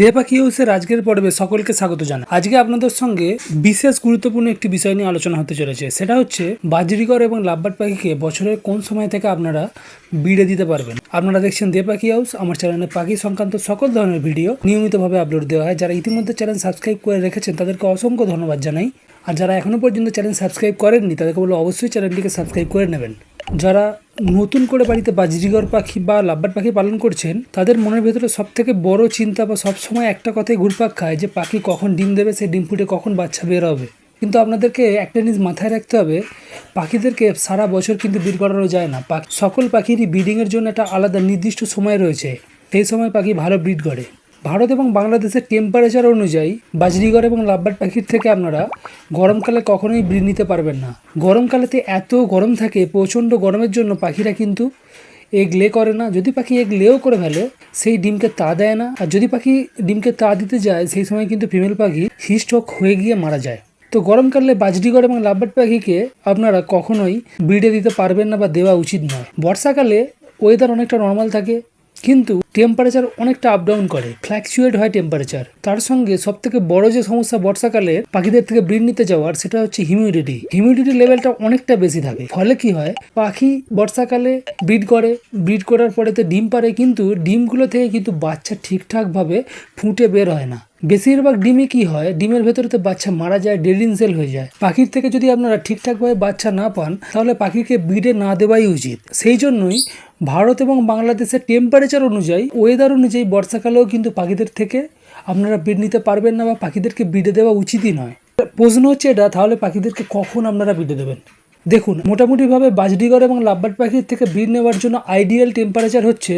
দে পাখি হাউসের আজকের পর্বে সকলকে স্বাগত জানাই। আজকে আপনাদের সঙ্গে বিশেষ গুরুত্বপূর্ণ একটি বিষয় নিয়ে আলোচনা হতে চলেছে। সেটা হচ্ছে বাজরিগর এবং লাভবাট পাখিকে বছরের কোন সময় থেকে আপনারা বিড়ে দিতে পারবেন। আপনারা দেখছেন দে পাখি হাউস, আমার চ্যানেলে পাখি সংক্রান্ত সকল ধরনের ভিডিও নিয়মিতভাবে আপলোড দেওয়া হয়। যারা ইতিমধ্যে চ্যানেল সাবস্ক্রাইব করে রেখেছেন, তাদেরকে অসংখ্য ধন্যবাদ জানাই। আর যারা এখনও পর্যন্ত চ্যানেল সাবস্ক্রাইব করেননি, তাদেরকে বলে অবশ্যই চ্যানেলটিকে সাবস্ক্রাইব করে নেবেন। যারা নতুন করে বাড়িতে বাজরিগর পাখি বা লাভবার পাখি পালন করছেন, তাদের মনের ভেতরে সব থেকে বড় চিন্তা বা সবসময় একটা কথাই ঘুরপাক খায় যে, পাখি কখন ডিম দেবে সেই ডিম ফুটে কখন বাচ্চা বের হবে। কিন্তু আপনাদেরকে একটা জিনিস মাথায় রাখতে হবে, পাখিদেরকে সারা বছর কিন্তু বিট করানো যায় না। পাখি সকল পাখিরই ব্রিডিংয়ের জন্য একটা আলাদা নির্দিষ্ট সময় রয়েছে। সেই সময় পাখি ভালো ব্রিড করে। ভারত এবং বাংলাদেশের টেম্পারেচার অনুযায়ী বাজরিগর এবং লাভবার্ড পাখির থেকে আপনারা গরমকালে কখনোই ব্রিড নিতে পারবেন না। গরমকালেতে এত গরম থাকে, প্রচণ্ড গরমের জন্য পাখিরা কিন্তু এগ লে করে না। যদি পাখি এগ লেও করে ফেলে, সেই ডিমকে তা দেয় না। আর যদি পাখি ডিমকে তা দিতে যায়, সেই সময় কিন্তু ফিমেল পাখি হিস্টক হয়ে গিয়ে মারা যায়। তো গরমকালে বাজরিগড় এবং লাভবার্ড পাখিকে আপনারা কখনোই ব্রিডে দিতে পারবেন না বা দেওয়া উচিত নয়। বর্ষাকালে ওয়েদার অনেকটা নর্মাল থাকে কিন্তু টেম্পারেচার অনেকটা আপ ডাউন করে ফ্ল্যাকচুয়েট হয় টেম্পারেচার তার সঙ্গে সব থেকে বড় যে সমস্যা বর্ষাকালে পাখিদের থেকে ব্রিড নিতে যাওয়ার, সেটা হচ্ছে হিউমিডিটি হিউমিডিটি লেভেলটা অনেকটা বেশি থাকে। ফলে কি হয়, পাখি বর্ষাকালে ব্রিড করে ব্রিড করার পরেতে ডিম পারে কিন্তু ডিমগুলো থেকে কিন্তু বাচ্চা ঠিকঠাকভাবে ফুটে বের হয় না। বেশিরভাগ ডিমে কি হয়, ডিমের ভেতরে তো বাচ্চা মারা যায় ডেডিন সেল হয়ে যায়। পাখির থেকে যদি আপনারা ঠিকঠাকভাবে বাচ্চা না পান, তাহলে পাখিকে ব্রিডে না দেওয়াই উচিত। সেই জন্যই ভারত এবং বাংলাদেশের টেম্পারেচার অনুযায়ী ওয়েদার অনুযায়ী বর্ষাকালেও কিন্তু পাখিদের থেকে আপনারা ব্রিড নিতে পারবেন না বা পাখিদেরকে ব্রিডে দেওয়া উচিতই নয়। প্রশ্ন হচ্ছে এটা, তাহলে পাখিদেরকে কখন আপনারা ব্রিডে দেবেন? দেখুন, মোটামুটিভাবে বাজডিগর এবং লাভবার্ড পাখির থেকে ব্রিড নেওয়ার জন্য আইডিয়াল টেম্পারেচার হচ্ছে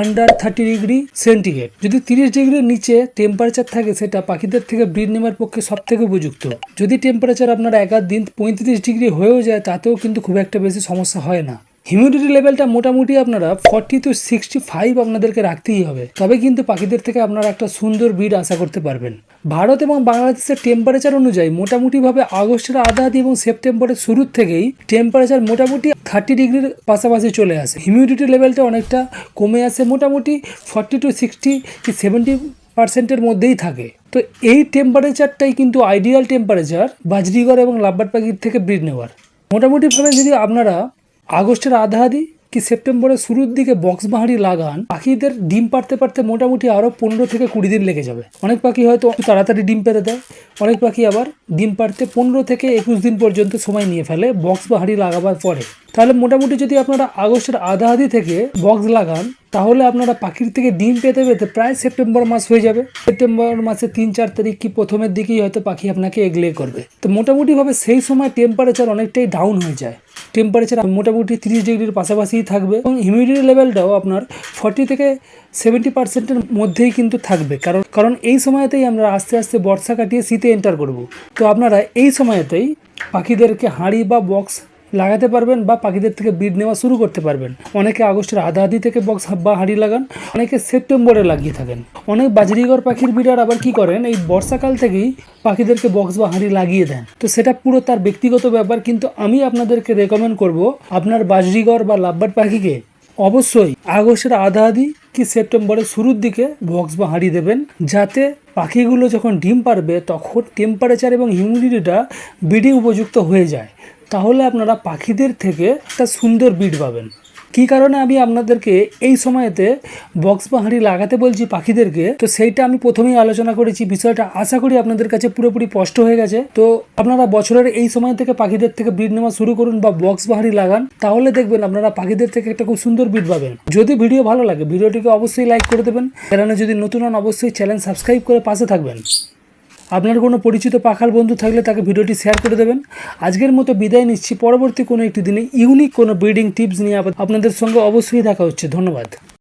আন্ডার থার্টি ডিগ্রি সেন্টিগ্রেড যদি তিরিশ ডিগ্রির নিচে টেম্পারেচার থাকে, সেটা পাখিদের থেকে ব্রিড নেওয়ার পক্ষে সব থেকে উপযুক্ত। যদি টেম্পারেচার আপনার একাধ দিন পঁয়ত্রিশ ডিগ্রি হয়েও যায়, তাতেও কিন্তু খুব একটা বেশি সমস্যা হয় না। হিউমিডিটি লেভেলটা মোটামুটি আপনারা ফর্টি টু সিক্সটি ফাইভ আপনাদেরকে রাখতেই হবে। তবে কিন্তু পাখিদের থেকে আপনারা একটা সুন্দর ব্রিড আশা করতে পারবেন। ভারত এবং বাংলাদেশের টেম্পারেচার অনুযায়ী মোটামুটিভাবে আগস্টের আধা এবং সেপ্টেম্বরের শুরুর থেকেই টেম্পারেচার মোটামুটি থার্টি ডিগ্রির পাশাপাশি চলে আসে। হিউমিডিটি লেভেলটা অনেকটা কমে আসে, মোটামুটি ফর্টি টু সিক্সটি কি সেভেন্টি পার্সেন্টের মধ্যেই থাকে। তো এই টেম্পারেচারটাই কিন্তু আইডিয়াল টেম্পারেচার বাজরিগড় এবং লাভবার্ড পাখির থেকে ব্রিড নেওয়ার। মোটামুটিভাবে যদি আপনারা আগস্টের আধাআধি কি সেপ্টেম্বরের শুরুর দিকে বক্স বাহারি লাগান, পাখিদের ডিম পারতে পারতে মোটামুটি আরও পনেরো থেকে কুড়ি দিন লেগে যাবে। অনেক পাখি হয়তো তাড়াতাড়ি ডিম পেতে দেয়, অনেক পাখি আবার ডিম পারতে পনেরো থেকে একুশ দিন পর্যন্ত সময় নিয়ে ফেলে বক্স বা বাহারি লাগাবার পরে। তাহলে মোটামুটি যদি আপনারা আগস্টের আধা আধি থেকে বক্স লাগান, তাহলে আপনারা পাখির থেকে ডিম পেতে পেতে প্রায় সেপ্টেম্বর মাস হয়ে যাবে। সেপ্টেম্বর মাসে তিন চার তারিখ কি প্রথমের দিকেই হয়তো পাখি আপনাকে এগলে করবে। তো মোটামুটিভাবে সেই সময় টেম্পারেচার অনেকটাই ডাউন হয়ে যায়। টেম্পারেচার মোটামুটি তিরিশ ডিগ্রির পাশাপাশিই থাকবে এবং হিউমিডিটি লেভেলটাও আপনার ফর্টি থেকে সেভেন্টি পার্সেন্টের মধ্যেই কিন্তু থাকবে। কারণ কারণ এই সময়তেই আমরা আস্তে আস্তে বর্ষা কাটিয়ে শীতে এন্টার করব। তো আপনারা এই সময়তেই পাখিদেরকে হাঁড়ি বা বক্স লাগাতে পারবেন বা পাখিদের থেকে ব্রিড নেওয়া শুরু করতে পারবেন। অনেকে আগস্টের আধা আধি থেকে বক্স বা হাঁড়ি লাগান, অনেকে সেপ্টেম্বরে লাগিয়ে থাকেন। অনেক বাজরিগর পাখির বিড়ার আবার কি করেন, এই বর্ষাকাল থেকেই পাখিদেরকে বক্স বা হাঁড়ি লাগিয়ে দেন। তো সেটা পুরো তার ব্যক্তিগত ব্যাপার, কিন্তু আমি আপনাদেরকে রেকমেন্ড করব, আপনার বাজরিগর বা লাভবার্ড পাখিকে অবশ্যই আগস্টের আধা আধি কি সেপ্টেম্বরের শুরুর দিকে বক্স বা হাঁড়ি দেবেন। যাতে পাখিগুলো যখন ডিম পারবে, তখন টেম্পারেচার এবং হিউমিডিটিটা ব্রিডিং উপযুক্ত হয়ে যায়। তাহলে আপনারা পাখিদের থেকে একটা সুন্দর বিড পাবেন। কী কারণে আমি আপনাদেরকে এই সময়তে বক্স বা হাঁড়ি লাগাতে বলছি পাখিদেরকে? তো সেইটা আমি প্রথমেই আলোচনা করেছি, বিষয়টা আশা করি আপনাদের কাছে পুরোপুরি স্পষ্ট হয়ে গেছে। তো আপনারা বছরের এই সময় থেকে পাখিদের থেকে ব্রিড নেওয়া শুরু করুন বা বক্স বা লাগান, তাহলে দেখবেন আপনারা পাখিদের থেকে একটা খুব সুন্দর বিড পাবেন। যদি ভিডিও ভালো লাগে, ভিডিওটিকে অবশ্যই লাইক করে দেবেন। চ্যানেলে যদি নতুন হন, অবশ্যই চ্যানেল সাবস্ক্রাইব করে পাশে থাকবেন। আপনার কোনো পরিচিত পাখাল বন্ধু থাকলে তাকে ভিডিওটি শেয়ার করে দেবেন। আজকের মতো বিদায় নিচ্ছি। পরবর্তী কোনো একটি দিনে ইউনিক কোনো ব্রিডিং টিপস নিয়ে আপনাদের সঙ্গে অবশ্যই দেখা হচ্ছে। ধন্যবাদ।